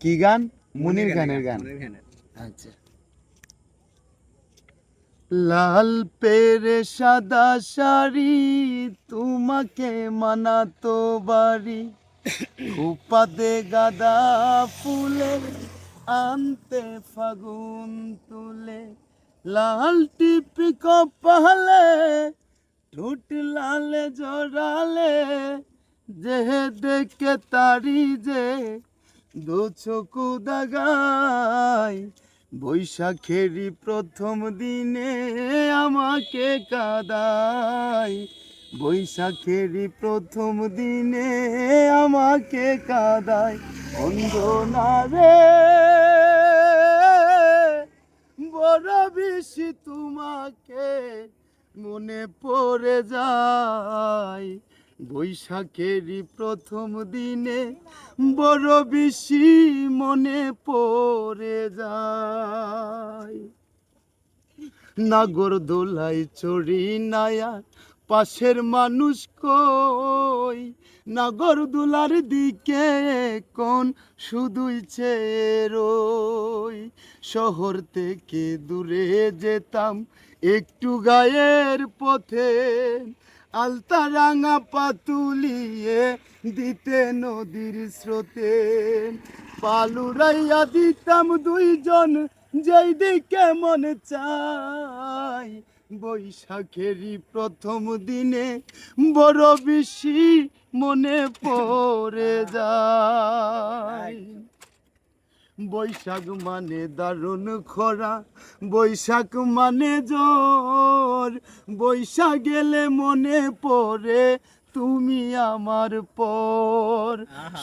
কি গান? মুনির খানের গান আচ্ছা। লাল পেরে সাদা শাড়ি তোমাকে মানাতো বাড়ি। উপাদে গাদা ফুলে আনতে ফাগুন তুলে। লাল টিপি কপালে ঠোঁট লালে জড়ালে যে দেখে তারি যে দু চকু দাগাই বৈশাখেরই প্রথম দিনে আমাকে কাদাই বৈশাখেরই প্রথম দিনে আমাকে কাদাই অন্ধনা রে বড় বেশি তোমাকে মনে পড়ে যায়। বৈশাখেরই প্রথম দিনে বড় বেশি মনে পড়ে যায়। নাগর দোলাই চড়ি নায়া পাশের মানুষ কই? নাগর দোলার দিকে কোন শুধুই রই শহর থেকে দূরে যেতাম একটু গায়ের পথে আলতা রাঙা পাতুলিয়ে দিতে নদীর স্রোতে। পালুরাইয়া দিতাম দুইজন, যেই দিকে মনে চাই। বৈশাখেরই প্রথম দিনে বড় বেশি মনে পড়ে যায় বৈশাখ মানে দারুণ খরা বৈশাখ মানে জ্বর। বৈশাখ গেলে মনে পড়ে তুমি আমার পর।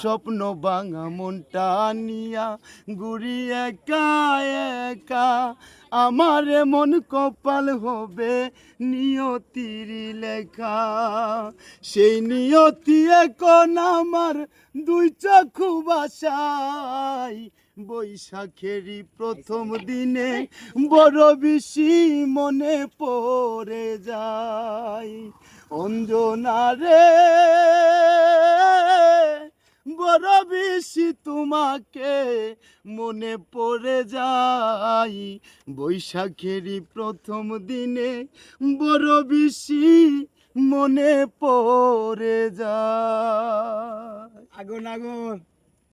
স্বপ্ন ভাঙা মনটা নিয়া ঘুরি একা একা। আমার মন কপাল হবে নিয়তির লেখা। সেই নিয়তি এখন আমার দুই চক্ষু বাসায়। বৈশাখেরই প্রথম দিনে বড় বেশি মনে পড়ে যায়। অঞ্জনা রে বড় বেশি তোমাকে মনে পড়ে যায়। বৈশাখেরই প্রথম দিনে বড় বেশি মনে পড়ে যায়। আগুন আগুন।